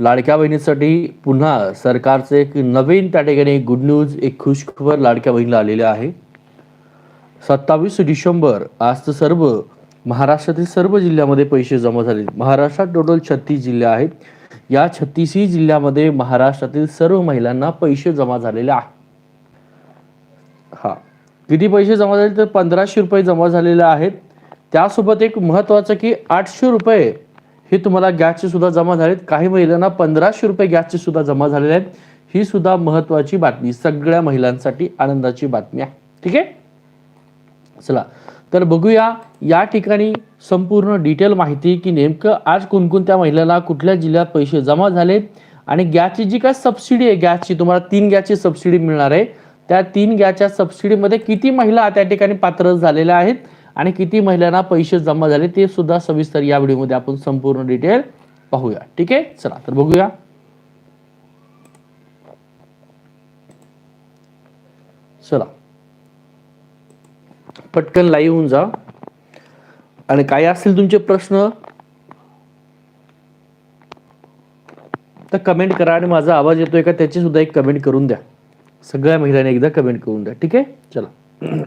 लाडक्या बहिणीसाठी पुन्हा सरकारचे एक नवीन त्या ठिकाणी गुड न्यूज एक खुशखबर लाडक्या बहिणीला आलेले आहे. सत्तावीस डिसेंबर आज तर सर्व महाराष्ट्रातील सर्व जिल्ह्यामध्ये पैसे जमा झाले. महाराष्ट्रात टोटल छत्तीस जिल्हे आहेत. या छत्तीसही जिल्ह्यामध्ये महाराष्ट्रातील सर्व महिलांना पैसे जमा झालेले आहे. हा. किती पैसे जमा झाले तर पंधराशे रुपये जमा झालेले आहेत. त्यासोबत एक महत्वाचं की आठशे रुपये हे तुम्हाला गॅसचे सुद्धा जमा झालेत. काही महिलांना पंधराशे रुपये गॅसचे सुद्धा जमा झालेले आहेत. ही सुद्धा महत्वाची बातमी सगळ्या महिलांसाठी आनंदाची बातमी आहे. ठीक आहे? चला. तर बघूया या ठिकाणी संपूर्ण डिटेल माहिती की नेमकं आज कोणकोणत्या महिलांना कुठल्या जिल्ह्यात पैसे जमा झालेत आणि गॅसची जी काय सबसिडी आहे गॅसची तुम्हाला तीन गॅसची सबसिडी मिळणार आहे. त्या तीन गॅसच्या सबसिडीमध्ये किती महिला त्या ठिकाणी पात्र झालेल्या आहेत? आणि किती महिलांना पैसे जमा झाले ते सुद्धा सविस्तर या व्हिडिओमध्ये आपण संपूर्ण डिटेल पाहूया. ठीक आहे? चला तर बघूया. चला. पटकन लाईव्ह होऊन जा. आणि काय असतील तुमचे प्रश्न? तर कमेंट करा आणि माझा आवाज येतोय का त्याची सुद्धा एक कमेंट करून द्या. सगळ्या महिलांनी एकदा कमेंट करून द्या. ठीक आहे? चला.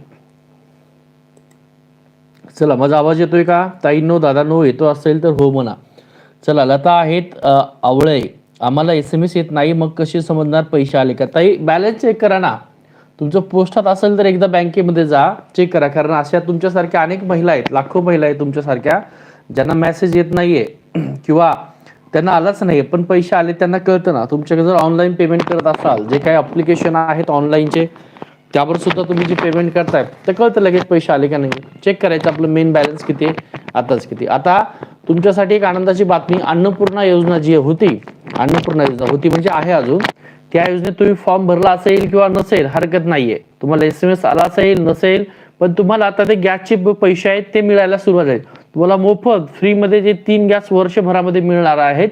चला माझा आवाज येतोय का? ताईंनो दादांनो येतो असेल तर हो म्हणा. चला लता आहेत अ, आवळे. आम्हाला एस एम एस येत नाही मग कसे समजणार पैसे आले का? ताई बॅलन्स चेक करा ना. तुमचं पोस्टात असेल तर एकदा बँकेमध्ये जा चेक करा. कारण अशा तुमच्यासारख्या अनेक महिला आहेत लाखो महिला आहेत तुमच्यासारख्या ज्यांना मेसेज येत नाहीये. किंवा त्यांना आलाच नाही पण पैसे आले त्यांना कळतं ना. तुमच्याकडे जर ऑनलाईन पेमेंट करत असाल जे काही अप्लिकेशन आहेत ऑनलाईनचे त्यावर सुद्धा तुम्ही जे पेमेंट करताय ते कळतं लगेच पैसे आले का नाही. चेक करायचं आपलं मेन बॅलन्स किती आहे आताच किती आता तुमच्यासाठी एक आनंदाची बातमी अन्नपूर्णा योजना जी होती. अन्नपूर्णा योजना होती म्हणजे आहे अजून. त्या योजनेत तुम्ही फॉर्म भरला असेल किंवा नसेल हरकत नाहीये. तुम्हाला एस एम एस आला असेल नसेल पण तुम्हाला आता ते गॅसचे पैसे आहेत ते मिळायला सुरुवात आहे तुम्हाला मोफत फ्रीमध्ये जे तीन गॅस वर्षभरामध्ये मिळणार आहेत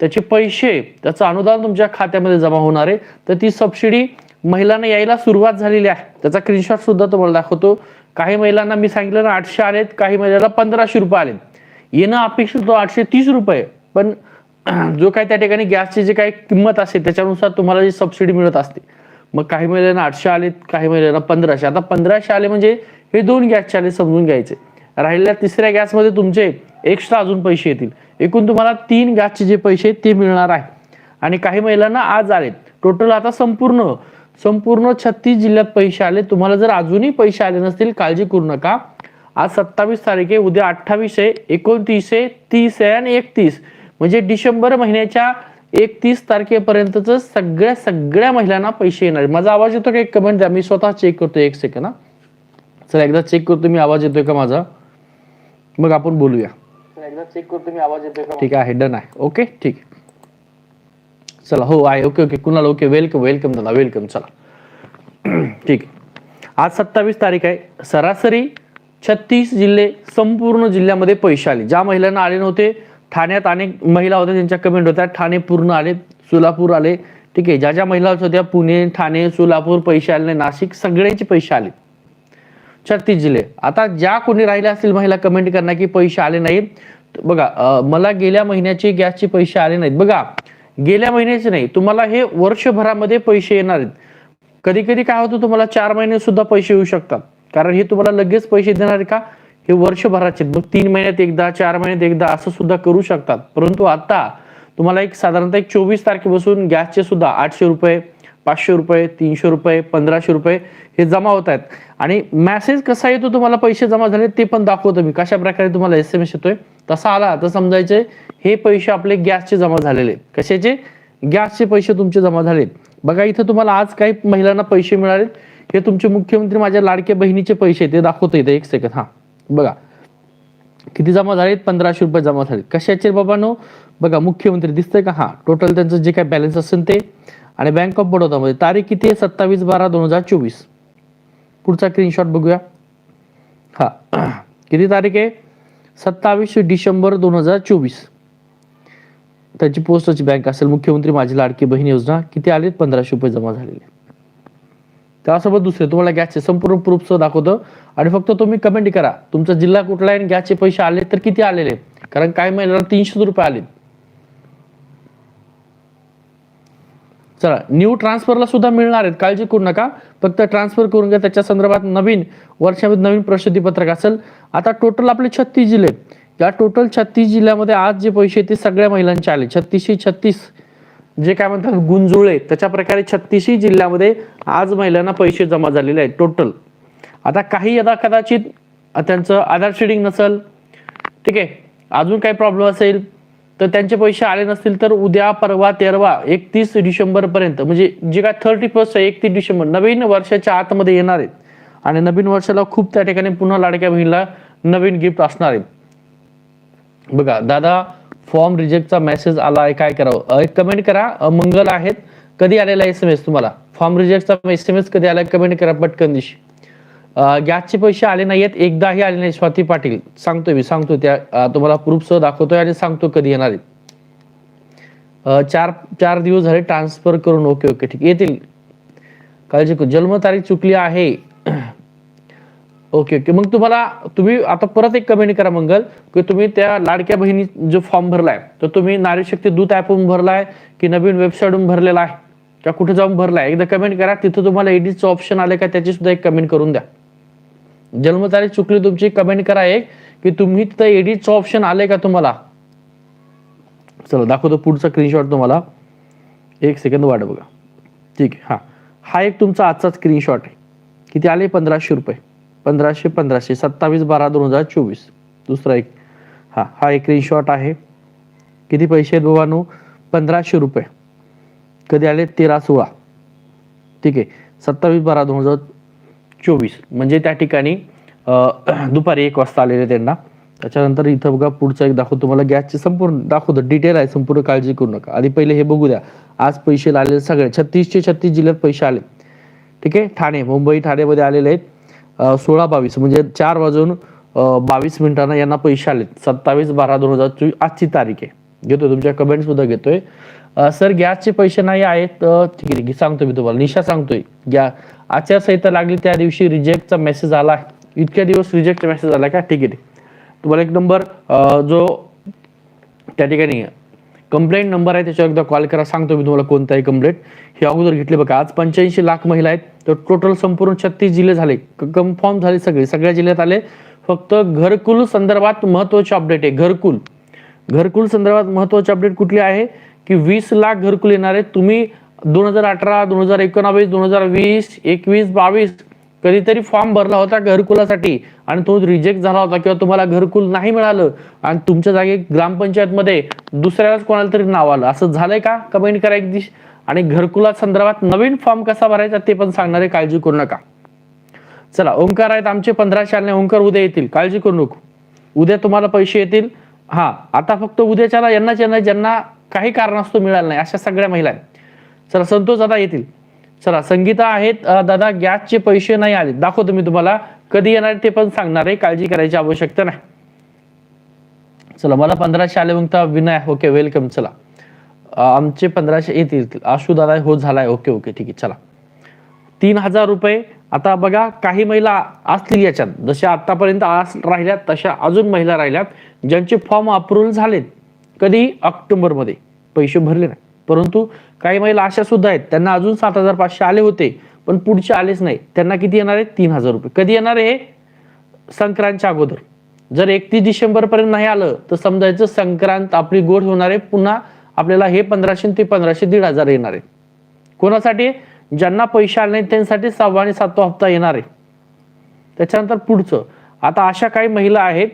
त्याचे पैसे त्याचं अनुदान तुमच्या खात्यामध्ये जमा होणार आहे. तर ती सबसिडी महिलांना यायला सुरुवात झालेली आहे. त्याचा स्क्रीनशॉट सुद्धा तुम्हाला दाखवतो. काही महिलांना मी सांगितलं ना आठशे आलेत काही महिलांना पंधराशे रुपये आलेत. येणं अपेक्षित तो आठशे तीस रुपये. पण जो काही त्या ठिकाणी गॅसची जी काही किंमत असते त्याच्यानुसार तुम्हाला जी सबसिडी मिळत असते. मग काही महिलांना आठशे आलेत काही महिलांना पंधराशे. आता पंधराशे आले म्हणजे हे दोन गॅसचे आले समजून घ्यायचे. राहिलेल्या तिसऱ्या गॅसमध्ये तुमचे एक्स्ट्रा अजून पैसे येतील. एकूण तुम्हाला तीन गॅसचे जे पैसे आहेत ते मिळणार आहे. आणि काही महिलांना आज आलेत. टोटल आता संपूर्ण संपूर्ण छत्तीस जिल्ह्यात पैसे आले. तुम्हाला जर अजूनही पैसे आले नसतील काळजी करू नका. आज सत्तावीस तारीख आहे उद्या अठ्ठावीस आहे एकोणतीस आहे तीस आहे आणि एकतीस. म्हणजे डिसेंबर महिन्याच्या एकतीस तारखेपर्यंतच सगळ्या सगळ्या महिलांना पैसे येणार. माझा आवाज येतो का? एक कमेंट द्या. मी स्वतः चेक करतो एक सेकंड हा. चला एकदा चेक करतो मी आवाज येतोय का माझा. मग आपण बोलूया. एकदा चेक करतो मी आवाज येतोय का ठीक आहे डन आहे ओके ठीक. चला हो आहे. Okay okay. कुणाला ओके? वेलकम वेलकम दादा. वेलकम चला. ठीक आज सत्तावीस तारीख आहे. सरासरी छत्तीस जिल्हे संपूर्ण जिल्ह्यामध्ये पैसे आले. ज्या महिलांना आले नव्हते ठाण्यात अनेक महिला होत्या त्यांच्या कमेंट होत्या. ठाणे पूर्ण आले. सोलापूर आले. ठीक आहे. ज्या ज्या महिला होत्या पुणे ठाणे सोलापूर पैसे आले नाशिक सगळ्यांचे पैसे आले. छत्तीस जिल्हे. आता ज्या कोणी राहिल्या असतील महिला कमेंट करणार की पैसे आले नाहीत. बघा मला गेल्या महिन्याचे गॅसचे पैसे आले नाहीत. बघा गेल्या महिन्याचे नाही तुम्हाला हे वर्षभरामध्ये पैसे येणार आहेत. कधी कधी काय होतं तुम्हाला चार महिने सुद्धा पैसे येऊ शकतात. कारण हे तुम्हाला लगेच पैसे देणार आहे का? हे वर्षभराचे आहेत. मग तीन महिन्यात एकदा चार महिन्यात एकदा असं सुद्धा करू शकतात. परंतु आता तुम्हाला एक साधारणतः एक चोवीस तारखेपासून गॅसचे सुद्धा आठशे रुपये पाचशे रुपये तीनशे रुपये पंधराशे रुपये हे जमा होत आहेत. आणि मॅसेज कसा येतो तुम्हाला पैसे जमा झाले ते पण दाखवतो मी. कशा प्रकारे तुम्हाला एस एम एस येतोय? तसा आला तर समजायचे हे पैसे आपले गॅसचे जमा झालेले. आहेत. कशाचे? गॅसचे पैसे तुमचे जमा झालेत बघा इथं तुम्हाला आज काही महिलांना पैसे मिळाले. हे तुमचे मुख्यमंत्री माझ्या लाडक्या बहिणीचे पैसे ते दाखवतो इथे एक सेकंड हा बघा. किती जमा झालेत? पंधराशे रुपये जमा झाले कशाचे बाबांनो? बघा मुख्यमंत्री दिसतंय का? हा टोटल त्यांचं जे काय बॅलन्स असेल ते. आणि बँक ऑफ बडोदामध्ये तारीख किती आहे? सत्तावीस बारा दोन हजार चोवीस. पुढचा स्क्रीनशॉट बघूया. हा. किती तारीख आहे? सत्तावीस डिसेंबर दोन हजार चोवीस. त्याची पोस्टाची बँक असेल मुख्यमंत्री माझी लाडकी बहीण योजना किती आलेत? पंधराशे रुपये जमा झालेले. त्यासोबत दुसरे तुम्हाला गॅसचे संपूर्ण प्रूफ सह आणि फक्त तुम्ही कमेंट करा तुमचा जिल्हा कुठला आहे आणि गॅसचे पैसे आले तर किती आलेले? कारण काही महिन्याला तीनशे रुपये आले चला न्यू ट्रान्सफरला सुद्धा मिळणार आहेत. काळजी करू नका. फक्त ट्रान्सफर करून घ्या. त्याच्या संदर्भात नवीन वर्षामध्ये नवीन प्रसिद्धी पत्रक असेल. आता टोटल आपले छत्तीस जिल्हे या टोटल छत्तीस जिल्ह्यामध्ये आज जे पैसे ते सगळ्या महिलांचे आले. छत्तीसशे छत्तीस जे काय म्हणतात गुंजुळे त्याच्या प्रकारे छत्तीसही जिल्ह्यामध्ये आज महिलांना पैसे जमा झालेले आहेत टोटल आता काही यदा कदाचित त्यांचं आधार शेडिंग नसेल. ठीक आहे. अजून काही प्रॉब्लेम असेल तर त्यांचे पैसे आले नसतील तर उद्या परवा तेरवा एकतीस डिसेंबर पर्यंत म्हणजे जे काय थर्टी फर्स्ट आहे एकतीस डिसेंबर नवीन वर्षाच्या आतमध्ये येणार आहेत. आणि नवीन वर्षाला खूप त्या ठिकाणी पुन्हा लाडक्या बहिणीला नवीन गिफ्ट असणार आहे बघा दादा फॉर्म रिजेक्टचा मेसेज आला आहे काय करावं? एक कमेंट करा. मंगल आहेत. कधी आलेला एस एम एस तुम्हाला? फॉर्म रिजेक्टचा एस एम एस कधी आला कमेंट करा पटकन दिशी गॅसचे पैसे आले नाहीयेत. एकदाही आले नाही स्वाती पाटील. सांगतोय मी सांगतो त्या तुम्हाला प्रूफसह दाखवतोय आणि सांगतो कधी येणार आहेत. चार चार दिवस झाले ट्रान्सफर करून ओके ओके ठीक. येतील. काळजी करू. जन्मतारीख चुकली आहे. ओके ओके मग तुम्हाला तुम्ही आता परत एक कमेंट करा मंगल. की तुम्ही त्या लाडक्या बहिणी जो फॉर्म भरलाय तर तुम्ही नारी शक्ती दूत ऍपवरून भरलाय की नवीन वेबसाईटवरून भरलेला आहे? किंवा कुठे जाऊन भरलाय? एकदा कमेंट करा. तिथं तुम्हाला एडिटचं ऑप्शन आलं का? त्याची सुद्धा एक कमेंट करून द्या. जन्मतारीख चुकली तुमची कमेंट करा एक की तुम्ही तिथं एडिटचं ऑप्शन आले का तुम्हाला? चला दाखवतो पुढचा स्क्रीनशॉट तुम्हाला. एक सेकंद वाट बघा. ठीक आहे हा. हा एक तुमचा आजचा स्क्रीनशॉट आहे. किती आले? पंधराशे रुपये. पंधराशे पंधराशे. सत्तावीस बारा दोन हजार चोवीस. दुसरा एक. हा हा एक स्क्रीनशॉट आहे. किती पैसे आहेत बाबांनो पंधराशे रुपये. कधी आले? तेरा सोळा. ठीक आहे. सत्तावीस बारा दोन हजार चोवीस. म्हणजे त्या ठिकाणी दुपारी एक वाजता आलेले त्यांना. त्याच्यानंतर इथं बघा पुढचं एक दाखवतो तुम्हाला. गॅसचे संपूर्ण दाखवतो. डिटेल आहे संपूर्ण काळजी करू नका. आधी पहिले हे बघू द्या. आज पैसे आलेले सगळे. छत्तीसचे छत्तीस जिल्ह्यात पैसे आले. ठीक आहे? ठाणे मुंबई ठाणेमध्ये आलेले आहेत. सोळा बावीस. म्हणजे चार वाजून बावीस मिनिटांना यांना पैसे आले सत्तावीस बारा दोन हजार चोवीस. आजची तारीख आहे. घेतोय तुमच्या कमेंट सुद्धा घेतोय. सर गॅसचे पैसे नाही आहेत. ठीक आहे ठीक आहे सांगतो मी तुम्हाला. निशा सांगतोय. गॅ आचारसंहिता लागली त्या दिवशी रिजेक्टचा मेसेज आला इतक्या दिवस रिजेक्टचा मेसेज आला का? ठीक आहे. तुम्हाला एक नंबर जो त्या ठिकाणी कंप्लेंट नंबर आहे त्याच्यावर एकदा कॉल करा. सांगतो मी तुम्हाला कोणताही कंप्लेंट हे अगोदर घेतले बघा. आज पंच्याऐंशी लाख महिला आहेत. तर टोटल संपूर्ण छत्तीस जिल्हे झाले. कन्फर्म झाले सगळे. सगळ्या जिल्ह्यात आले. फक्त घरकुल संदर्भात महत्वाची अपडेट आहे. घरकुल. घरकुल संदर्भात महत्वाची अपडेट कुठली आहे? की वीस लाख घरकुल येणार आहे तुम्ही दोन हजार अठरा दोन हजार एकोणावीस दोन हजार वीस एकवीस बावीस कधीतरी फॉर्म भरला होता घरकुलासाठी आणि तो रिजेक्ट झाला होता किंवा तुम्हाला घरकुल नाही मिळालं आणि तुमच्या जागी ग्रामपंचायतमध्ये दुसऱ्यालाच कोणाला तरी नाव आलं. असं झालंय का? कमेंट करा एक दिश आणि घरकुला संदर्भात नवीन फॉर्म कसा भरायचा ते पण सांगणारे काळजी करू नका. चला ओंकार आहेत आमचे पंधराशे आले ओंकार उद्या येतील. काळजी करू नको. उद्या तुम्हाला पैसे येतील. हा आता फक्त उद्याच्याला यांना यांना ज्यांना काही कारणास्तव मिळालं नाही अशा सगळ्या महिला आहेत. चला संतोष दादा येतील. चला संगीता आहेत. दादा गॅसचे पैसे नाही आले दाखवतो मी तुम्हाला. कधी येणार ते पण सांगणार आहे. काळजी करायची आवश्यकता नाही. चला मला पंधराशे आले मग विनय ओके वेलकम. चला. आमचे पंधराशे येतील. आशू दादा हो झालाय. ओके ओके ठीक आहे. चला. तीन हजार रुपये. आता बघा काही महिला असतील याच्यात. जशा आतापर्यंत आस राहिल्यात तशा अजून महिला राहिल्यात ज्यांचे फॉर्म अप्रुव्हल झालेत. कधी? ऑक्टोबरमध्ये. पैसे भरले नाही. परंतु काही महिला अशा सुद्धा आहेत त्यांना अजून सात हजार पाचशे आले होते पण पुढचे आलेच नाही. त्यांना किती येणार आहे? तीन हजार रुपये. कधी येणार आहे? संक्रांतच्या अगोदर. जर एकतीस डिसेंबर पर्यंत नाही आलं तर समजायचं संक्रांत आपली गोड होणार आहे पुन्हा आपल्याला हे पंधराशे ते पंधराशे दीड हजार येणार आहे. कोणासाठी? ज्यांना पैसे आले नाही त्यांसाठी सहावा आणि सातवा हप्ता येणार आहे. त्याच्यानंतर पुढचं. आता अशा काही महिला आहेत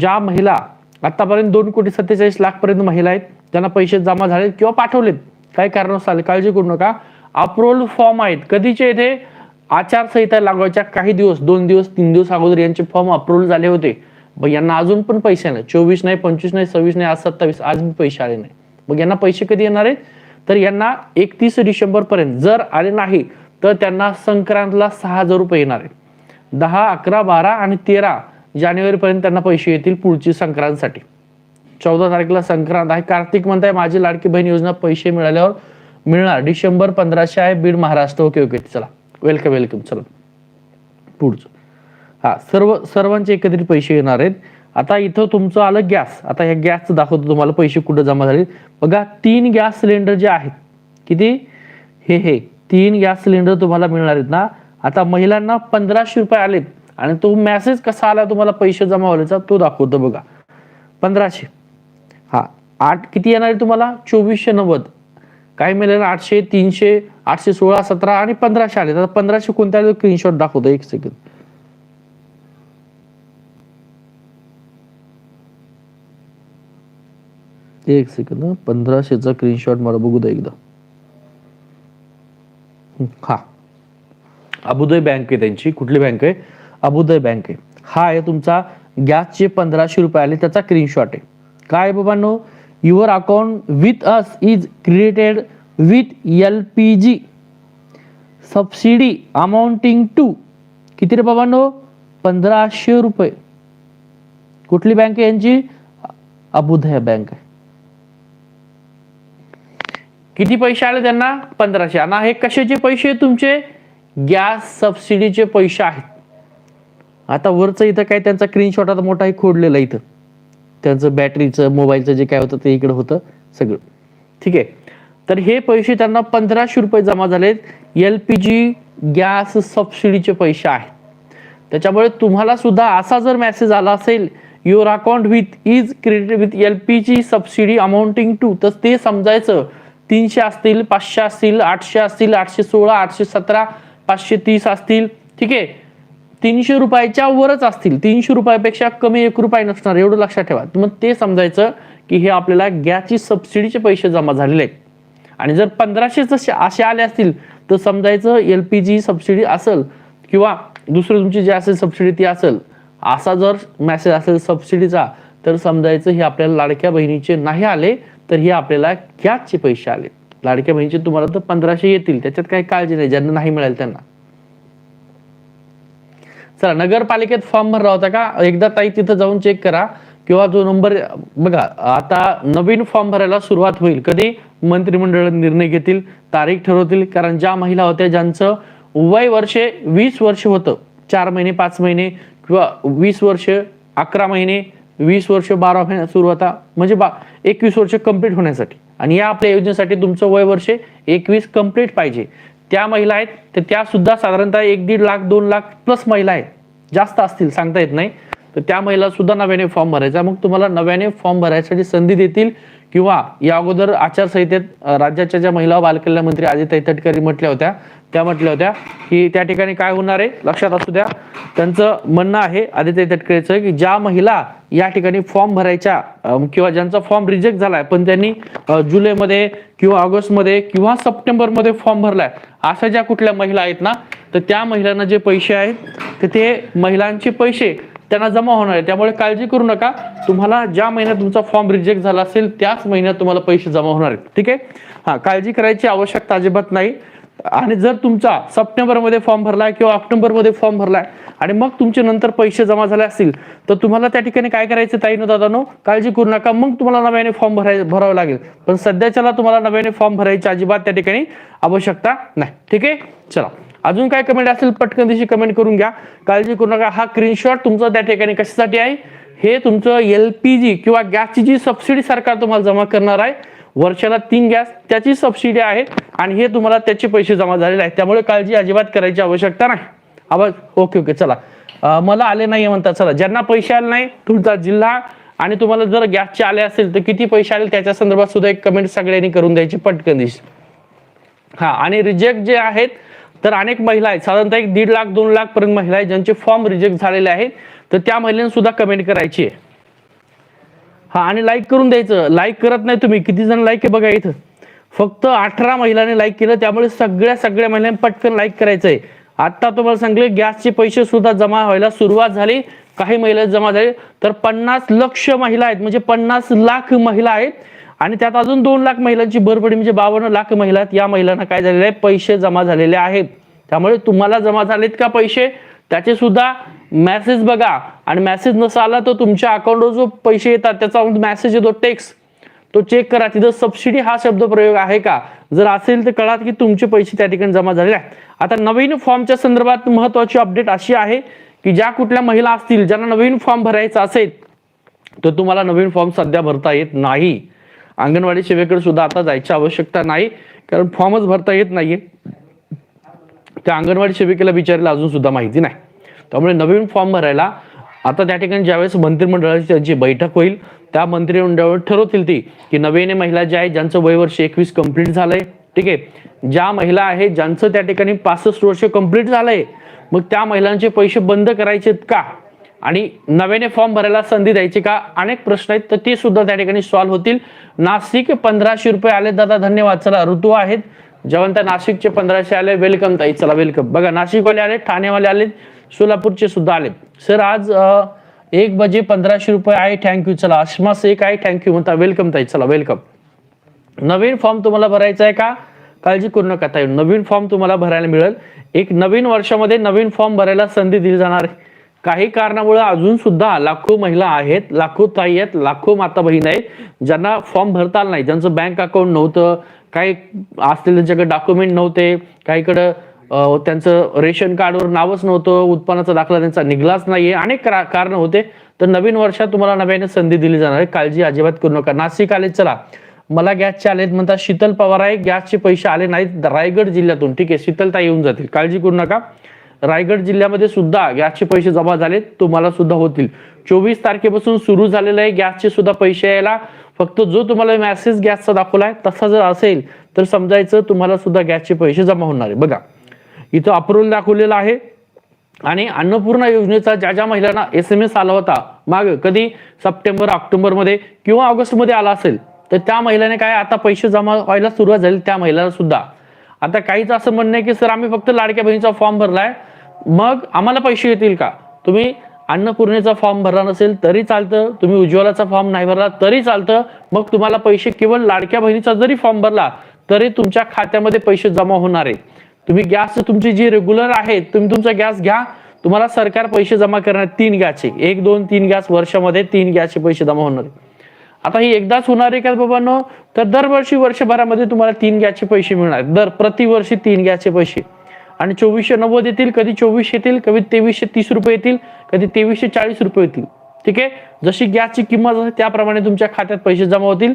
ज्या महिला आतापर्यंत दोन कोटी सत्तेचाळीस लाख पर्यंत महिला आहेत त्यांना पैसे जमा झालेत किंवा पाठवलेत. काही कारणास्तव काळजी करू नका. अप्रुव्हल फॉर्म आहेत. कधीचे येथे आचारसंहिता लागवायच्या काही दिवस दोन दिवस तीन दिवस अगोदर यांचे फॉर्म अप्रुव्हल झाले होते. मग यांना अजून पण पैसे नाही. चोवीस नाही पंचवीस नाही सव्वीस नाही आज सत्तावीस आज बी पैसे आले नाही. मग यांना पैसे कधी येणार आहेत? तर यांना एकतीस डिसेंबर पर्यंत जर आले नाही तर त्यांना संक्रांतला सहा हजार रुपये येणार आहेत. दहा अकरा बारा आणि तेरा जानेवारी पर्यंत त्यांना पैसे येतील पुढची संक्रांतसाठी. चौदा तारखेला संक्रांत आहे. कार्तिक म्हणताय माझी लाडकी बहीण योजना पैसे मिळाल्यावर मिळणार. डिसेंबर पंधराशे आहे. बीड महाराष्ट्र. Okay okay. चला. वेलकम वेलकम चला. पुढचं. हा सर्व सर्वांचे एकत्रित पैसे येणार आहेत. आता इथं तुमचं आलं गॅस. आता ह्या गॅसचं दाखवतो तुम्हाला. पैसे कुठं जमा झाले. बघा तीन गॅस सिलेंडर जे आहेत किती? हे हे. तीन गॅस सिलेंडर तुम्हाला मिळणार आहेत ना. आता महिलांना पंधराशे रुपये आलेत. आणि तो मेसेज कसा आला तुम्हाला पैसे जमा व्हायचा? तो दाखवतो बघा. पंधराशे. हा आठ किती येणार आहे तुम्हाला? चोवीसशे नव्वद. काही मिळेल? आठशे तीनशे आठशे सोळा सतरा आणि पंधराशे आले. तर पंधराशे कोणत्या स्क्रीनशॉट दाखवतो? एक सेकंद एक सेकंद पंधराशेचा स्क्रीनशॉट मला बघू द्या एकदा. हा अबुदय बँक आहे त्यांची. कुठली बँक आहे? अबुदय बँक आहे. हा आहे तुमचा गॅसचे पंधराशे रुपये आले त्याचा स्क्रीनशॉट आहे. काय बाबांनो? Your account with us is created with L P G subsidy amounting to किती रे बाबांनो? पंधराशे रुपये. कुठली बँक आहे यांची? अबुधया बँक आहे. किती पैसे आले त्यांना? पंधराशे. आणि हे कशाचे पैसे? तुमचे गॅस सबसिडीचे पैसे आहेत. आता वरचं इथं काय त्यांचा स्क्रीनशॉट आता मोठा खोडलेला इथं. त्यांचं बॅटरीचं मोबाईलचं जे काय होतं ते इकडं होतं सगळं. ठीक आहे. तर हे पैसे त्यांना पंधराशे रुपये जमा झालेत. एल पी जी गॅस सबसिडीचे पैसे आहेत. त्याच्यामुळे तुम्हाला सुद्धा असा जर मेसेज आला असेल your account with is credit with L P G subsidy amounting to तर ते समजायचं. तीनशे असतील पाचशे असतील आठशे असतील आठशे सोळा आठशे सतरा पाचशे तीस असतील. ठीक आहे. तीनशे रुपयाच्या वरच असतील. तीनशे रुपयापेक्षा कमी एक रुपये नसणार एवढं लक्षात ठेवा. मग ते समजायचं की हे आपल्याला गॅसची सबसिडीचे पैसे जमा झालेले आहेत. आणि जर पंधराशेच असे आले असतील तर समजायचं एल पी जी सबसिडी असेल किंवा दुसरं तुमची जी असेल सबसिडी ती असेल असा जर मेसेज असेल सबसिडीचा तर समजायचं हे आपल्याला लाडक्या बहिणीचे नाही आले तर हे आपल्याला गॅसचे पैसे आले. लाडक्या बहिणीचे तुम्हाला तर पंधराशे येतील त्याच्यात काही काळजी नाही ज्यांना नाही मिळेल त्यांना. चला नगरपालिकेत फॉर्म भरला होता का? एकदा ताई तिथं जाऊन चेक करा. किंवा जो नंबर बघा आता नवीन फॉर्म भरायला सुरुवात होईल. कधी? मंत्रिमंडळ निर्णय घेतील तारीख ठरवतील. कारण ज्या महिला होत्या ज्यांचं वय वर्षे वीस वर्ष होतं चार महिने पाच महिने किंवा वीस वर्ष अकरा महिने वीस वर्ष बारा महिने सुरू होता. म्हणजे बा एकवीस वर्ष कंप्लीट होण्यासाठी. आणि या आपल्या योजनेसाठी तुमचं वय वर्षे एकवीस कंप्लीट पाहिजे. त्या महिला आहेत तर त्या सुद्धा साधारणतः एक दीड लाख दोन लाख प्लस महिला आहेत. जास्त असतील सांगता येत नाही. तर त्या महिला सुद्धा नव्याने फॉर्म भरायचा. मग तुम्हाला नव्याने फॉर्म भरायसाठी संधी देतील किंवा या अगोदर आचारसंहितेत राज्याच्या ज्या महिला बालकल्याण मंत्री आदित्य तटकरी म्हटल्या होत्या त्या म्हटल्या होत्या की त्या ठिकाणी काय होणार आहे लक्षात असू द्या. त्यांचं म्हणणं आहे आदित्य तटकरेचं की ज्या महिला या ठिकाणी फॉर्म भरायच्या किंवा ज्यांचा फॉर्म रिजेक्ट झालाय पण त्यांनी जुलैमध्ये किंवा ऑगस्टमध्ये किंवा सप्टेंबरमध्ये फॉर्म भरलाय अशा ज्या कुठल्या महिला आहेत ना तर त्या महिलांना जे पैसे आहेत तर ते महिलांचे पैसे त्यांना जमा होणार आहे. त्यामुळे काळजी करू नका. तुम्हाला ज्या महिन्यात तुमचा फॉर्म रिजेक्ट झाला असेल त्याच महिन्यात तुम्हाला पैसे जमा होणार आहेत. ठीक आहे? हा काळजी करायची आवश्यकता अजिबात नाही. आणि जर तुमचा सप्टेंबरमध्ये फॉर्म भरलाय किंवा ऑक्टोबरमध्ये फॉर्म भरलाय आणि मग तुमचे नंतर पैसे जमा झाले असतील तर तुम्हाला त्या ठिकाणी काय करायचं ताई न दादानो? काळजी करू नका. मग तुम्हाला नव्याने फॉर्म भराय भरावं लागेल. पण सध्याच्याला तुम्हाला नव्याने फॉर्म भरायची अजिबात त्या ठिकाणी आवश्यकता नाही. ठीक आहे? चला. अजून काय कमेंट असेल पटकन दिवशी कमेंट करून घ्या. काळजी करू नका. हा स्क्रीनशॉट तुमचा त्या ठिकाणी कशासाठी आहे? हे तुमचं एल पी जी किंवा गॅसची जी सबसिडी सरकार तुम्हाला जमा करणार आहे वर्षाला तीन गॅस त्याची सबसिडी आहे आणि हे तुम्हाला त्याचे पैसे जमा झालेले आहेत. त्यामुळे काळजी अजिबात करायची आवश्यकता नाही. आवाज ओके ओके चला. मला आले नाही म्हणतात चला. ज्यांना पैसे आले नाही तुमचा जिल्हा आणि तुम्हाला जर गॅसचे आले असेल तर किती पैसे आले त्याच्या संदर्भात सुद्धा एक कमेंट सगळ्यांनी करून द्यायची पटकन दिस. हा आणि रिजेक्ट जे आहेत तर अनेक महिला आहेत. साधारणतः एक दीड लाख दोन लाख पर्यंत महिला आहेत ज्यांचे फॉर्म रिजेक्ट झालेले आहेत. तर त्या महिलेने सुद्धा कमेंट करायची आहे. हा आणि लाईक करून द्यायचं. लाईक करत नाही तुम्ही. किती जण लाईक आहे बघा इथं. फक्त अठरा महिलांनी लाईक केलं. त्यामुळे सगळ्या सगळ्या महिलांनी पटकन लाईक करायचं आहे. आता तुम्हाला सांगले गॅसचे पैसे सुद्धा जमा व्हायला सुरुवात झाली. काही महिला जमा झाले. तर पन्नास लक्ष महिला आहेत. म्हणजे पन्नास लाख महिला आहेत. आणि त्यात अजून दोन लाख महिलांची भरपडी म्हणजे बावन्न लाख महिला आहेत या महिलांना काय झालेले आहे? पैसे जमा झालेले आहेत. त्यामुळे तुम्हाला जमा झालेत का पैसे? त्याचे सुद्धा मेसेज बघा. आणि मेसेज नसा आला तर तुमच्या अकाउंटवर जो पैसे येतात त्याचा मेसेज येतो टेक्स तो चेक करा. तिथं सबसिडी हा शब्द प्रयोग आहे का? जर असेल तर कळा की तुमचे पैसे त्या ठिकाणी जमा झालेले आहेत. आता नवीन फॉर्मच्या संदर्भात महत्वाची अपडेट अशी आहे की ज्या कुठल्या महिला असतील ज्यांना नवीन फॉर्म भरायचा असेल तर तुम्हाला नवीन फॉर्म सध्या भरता येत नाही. अंगणवाडी सेवेकडे सुद्धा आता जायची आवश्यकता नाही कारण फॉर्मच भरता येत नाहीये. त्या अंगणवाडी सेविकेला विचारायला अजून सुद्धा माहिती नाही. त्यामुळे नवीन फॉर्म भरायला आता त्या ठिकाणी ज्यावेळेस मंत्रिमंडळाची त्यांची बैठक होईल त्या मंत्रिमंडळावर ठरवतील ती की नवीन महिला ज्या आहेत ज्यांचं वय वर्ष एकवीस कंप्लीट झालंय ठीक आहे. ज्या महिला आहेत ज्यांचं त्या ठिकाणी पासष्ट वर्ष कंप्लीट झालंय मग त्या महिलांचे पैसे बंद करायचे का? आणि नव्याने फॉर्म भरायला संधी द्यायची का? अनेक प्रश्न आहेत. तर ते सुद्धा त्या ठिकाणी सॉल्व्ह होतील. नाशिक पंधराशे रुपये आले. दादा धन्यवाद. चला ऋतू आहेत. जेवण नाशिकचे पंधराशे आले. वेलकम ताई. चला वेलकम बघा नाशिकवाले आले ठाणेवाले आले सोलापूरचे सुद्धा आले. सर आज एक बजे पंधराशे रुपये आहे. थँक्यू चला आश्मा एक आहे. थँक्यू म्हणता. वेलकम ताई. चला वेलकम नवीन फॉर्म तुम्हाला भरायचा आहे का? काळजी करू नका ताई. नवीन फॉर्म तुम्हाला भरायला मिळेल. एक नवीन वर्षामध्ये नवीन फॉर्म भरायला संधी दिली जाणार आहे. काही कारणामुळे अजून सुद्धा लाखो महिला आहेत लाखो ताई आहेत लाखो माता बहीण आहेत ज्यांना फॉर्म भरता आला नाही. ज्यांचं बँक अकाउंट नव्हतं काही असतील त्यांच्याकडे डॉक्युमेंट नव्हते काहीकडं त्यांचं रेशन कार्डवर नावच नव्हतं उत्पन्नाचा दाखला त्यांचा निघलाच नाहीये. अनेक कारण होते. तर नवीन वर्षात तुम्हाला नव्याने संधी दिली जाणार आहे. काळजी अजिबात करू नका. नाशिक आले चला. मला गॅसचे आलेत म्हणतात शीतल पवार आहे गॅसचे पैसे आले नाहीत रायगड जिल्ह्यातून. ठीक आहे शीतलता येऊन जातील. काळजी करू नका. रायगड जिल्ह्यामध्ये सुद्धा गॅसचे पैसे जमा झालेत तुम्हाला सुद्धा होतील. चोवीस तारखेपासून सुरू झालेलं आहे गॅसचे सुद्धा पैसे यायला. फक्त जो तुम्हाला मॅसेज गॅसचा दाखवलाय तसा जर असेल तर समजायचं तुम्हाला सुद्धा गॅसचे पैसे जमा होणार आहे. बघा इथं अप्रूव्हल दाखवलेलं आहे. आणि अन्नपूर्णा योजनेचा ज्या ज्या महिलांना एस एम एस आला होता माग कधी सप्टेंबर ऑक्टोबरमध्ये किंवा ऑगस्टमध्ये आला असेल तर त्या महिलाने काय आता पैसे जमा व्हायला सुरुवात झाली त्या महिलाला सुद्धा. आता काहीच असं म्हणणं आहे की सर आम्ही फक्त लाडक्या बहिणीचा फॉर्म भरलाय मग आम्हाला पैसे येतील का? तुम्ही अन्नपूर्णेचा फॉर्म भरला नसेल तरी चालतं तुम्ही उज्ज्वलाचा फॉर्म नाही भरला तरी चालतं मग तुम्हाला पैसे केवळ लाडक्या बहिणीचा जरी फॉर्म भरला तरी तुमच्या खात्यामध्ये पैसे जमा होणार आहे तुम्ही गॅस तुमची जी रेग्युलर आहे तुम्ही तुमचा गॅस घ्या तुम्हाला सरकार पैसे जमा करणार तीन गॅसचे. एक दोन तीन गॅस वर्षामध्ये तीन गॅसचे पैसे जमा होणार आता ही एकदाच होणार आहे का बाबांनो? तर दरवर्षी वर्षभरामध्ये तुम्हाला तीन गॅसचे पैसे मिळणार दर प्रतिवर्षी तीन गॅसचे पैसे. आणि चोवीसशे नव्वद येतील कधी चोवीसशे येतील कधी तेवीसशे तीस रुपये येतील कधी तेवीसशे चाळीस रुपये येतील ठीक आहे? जशी गॅसची किंमत आहे त्याप्रमाणे तुमच्या खात्यात पैसे जमा होतील.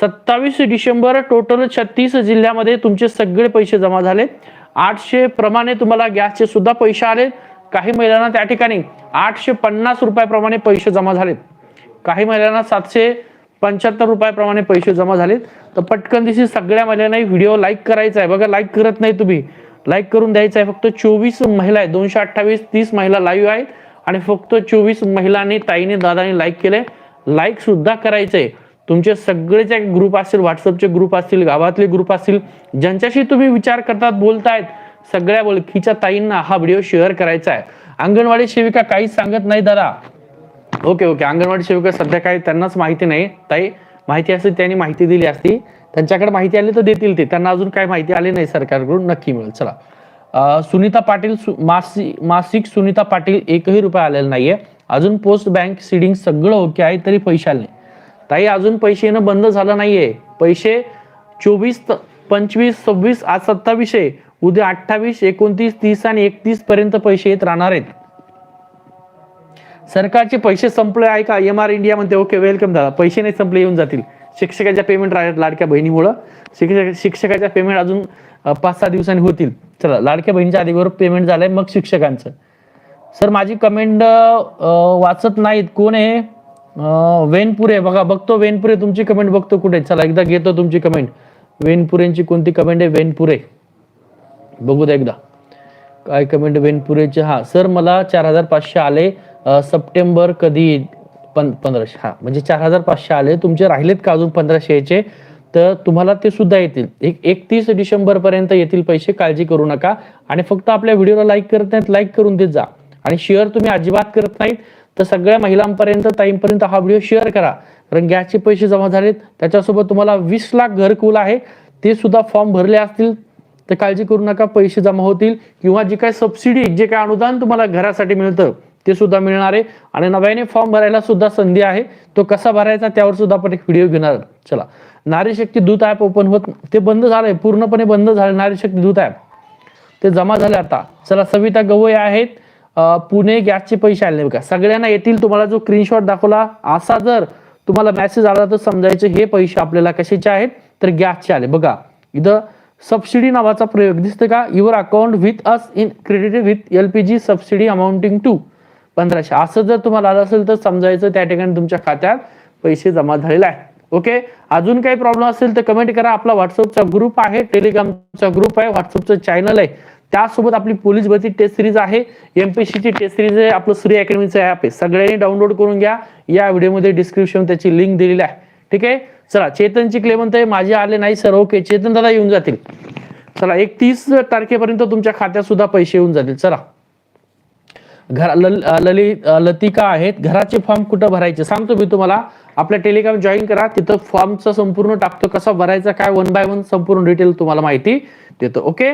सत्तावीस डिसेंबर टोटल छत्तीस जिल्ह्यामध्ये तुमचे सगळे पैसे जमा झाले. आठशे प्रमाणे तुम्हाला गॅसचे सुद्धा पैसे आले. काही महिलांना त्या ठिकाणी आठशे पन्नास रुपयाप्रमाणे पैसे जमा झालेत. काही महिलांना सातशे पंच्याहत्तर रुपयाप्रमाणे पैसे जमा झालेत. तर पटकन दिशी सगळ्या महिलांना व्हिडिओ लाईक करायचा आहे. बघा लाईक करत नाही तुम्ही. लाईक करून द्यायचं आहे. फक्त चोवीस महिला आहेत. दोनशे अठ्ठावीस तीस महिला लाईव्ह आहेत. आणि फक्त चोवीस महिलांनी ताईने दादाने लाईक केले लाईक सुद्धा करायचंय. तुमचे सगळे जे ग्रुप असतील व्हॉट्सअपचे ग्रुप असतील गावातले ग्रुप असतील ज्यांच्याशी तुम्ही विचार करतात बोलतायत सगळ्या ओळखीच्या ताईंना हा व्हिडिओ शेअर करायचा आहे. अंगणवाडी सेविका काहीच सांगत नाही दादा. ओके ओके अंगणवाडी सेविका सध्या काही त्यांनाच माहिती नाही. ताई माहिती असेल त्यांनी माहिती दिली असती. त्यांच्याकडे माहिती आली तर देतील ते. त्यांना अजून काय माहिती आली नाही सरकारकडून. नक्की मिळेल. चला. सुनीता पाटील सु- मासी मासिक सुनीता पाटील एकही रुपये आलेला नाहीये. अजून पोस्ट बँक सिडिंग सगळं ओके आहे तरी पैसे आले नाही ताई अजून पैसे येणं बंद झालं नाहीये. पैसे चोवीस पंचवीस सव्वीस आज सत्तावीस आहे. उद्या अठ्ठावीस एकोणतीस तीस आणि एकतीस पर्यंत पैसे येत राहणार आहेत. सरकारचे पैसे संपले आहे का? एम आर इंडिया म्हणते ओके वेलकम दादा. पैसे नाही संपले येऊन जातील. शिक्षकाच्या पेमेंट राहतात लाडक्या बहिणीमुळं. शिक्षक शिक्षकाच्या पेमेंट अजून पाच सहा दिवसांनी होतील. चला लाडक्या बहिणीच्या आधीवर पेमेंट झालंय मग शिक्षकांचं. सर माझी कमेंट वाचत नाहीत. कोण आहे? वेनपुरे. बघा बघतो वेनपुरे. तुमची कमेंट बघतो कुठे? चला एकदा घेतो तुमची कमेंट वेनपुरेंची कोणती कमेंट आहे? वेनपुरे. बघू द्या एकदा. काय कमेंट वेनपुरेचे हा. सर मला चार हजार पाचशे आले सप्टेंबर कधी? पंधराशे हा म्हणजे चार हजार पाचशे आले तुमचे राहिलेत का अजून पंधराशे याचे? तर तुम्हाला ते सुद्धा येतील. एक एकतीस डिसेंबर पर्यंत येतील पैसे काळजी करू नका. आणि फक्त आपल्या व्हिडिओला लाईक करत नाहीत लाईक करून देत जा. आणि शेअर तुम्ही अजिबात करत नाहीत तर सगळ्या महिलांपर्यंत ताईंपर्यंत हा व्हिडिओ शेअर करा. कारण गॅसचे पैसे जमा झालेत त्याच्यासोबत तुम्हाला वीस लाख घरकुल आहे ते सुद्धा फॉर्म भरले असतील तर काळजी करू नका पैसे जमा होतील. किंवा जे काय सबसिडी जे काय अनुदान तुम्हाला घरासाठी मिळतं ते सुद्धा मिळणार आहे. आणि नव्याने फॉर्म भरायला सुद्धा संधी आहे. तो कसा भरायचा त्यावर सुद्धा आपण एक व्हिडिओ घेणार चला. नारी शक्ती दूत ॲप ओपन होत ते बंद झालंय. पूर्णपणे बंद झालं नारी शक्ती दूत ॲप ते जमा झाले आता. चला सविता गवई आहेत. पुणे गॅसचे पैसे आले बघा. सगळ्यांना येतील. तुम्हाला जो स्क्रीनशॉट दाखवला असा जर तुम्हाला मेसेज आला तर समजायचे हे पैसे आपल्याला कशाचे आहेत? तर गॅसचे आले. बघा. इथं सबसिडी नावाचा प्रयोग. दिसतं का? Your account with us in credit with L P G subsidy amounting to पंधराशे. असं जर तुम्हाला आलं असेल तर समजायचं त्या ठिकाणी तुमच्या खात्यात पैसे जमा झालेले आहे ओके अजून काही प्रॉब्लेम असेल तर कमेंट करा. आपला व्हॉट्सअपचा ग्रुप आहे. टेलिग्रामचा ग्रुप आहे. व्हॉट्सअपचं चॅनल आहे. त्यासोबत आपली पोलीस भरती टेस्ट सिरीज आहे. एमपीसीची टेस्ट सिरीज आहे. आपलं श्री अकॅडमीचं ॲप आहे. सगळ्यांनी डाउनलोड करून घ्या. या व्हिडिओमध्ये डिस्क्रिप्शन त्याची लिंक दिलेली आहे. ठीक आहे? चला चेतनची क्लेम म्हणते माझे आले नाही सर ओके चेतन दादा येऊन जातील. चला एकतीस तारखेपर्यंत तुमच्या खात्यात सुद्धा पैसे येऊन जातील. चला. घर ललित लतिका आहेत. घराचे फॉर्म कुठं भरायचे? सांगतो मी तुम्हाला. आपल्या टेलिग्राम जॉईन करा. तिथं फॉर्मचा संपूर्ण टाकतो. कसा भरायचा काय वन बाय वन संपूर्ण डिटेल तुम्हाला माहिती देतो. ओके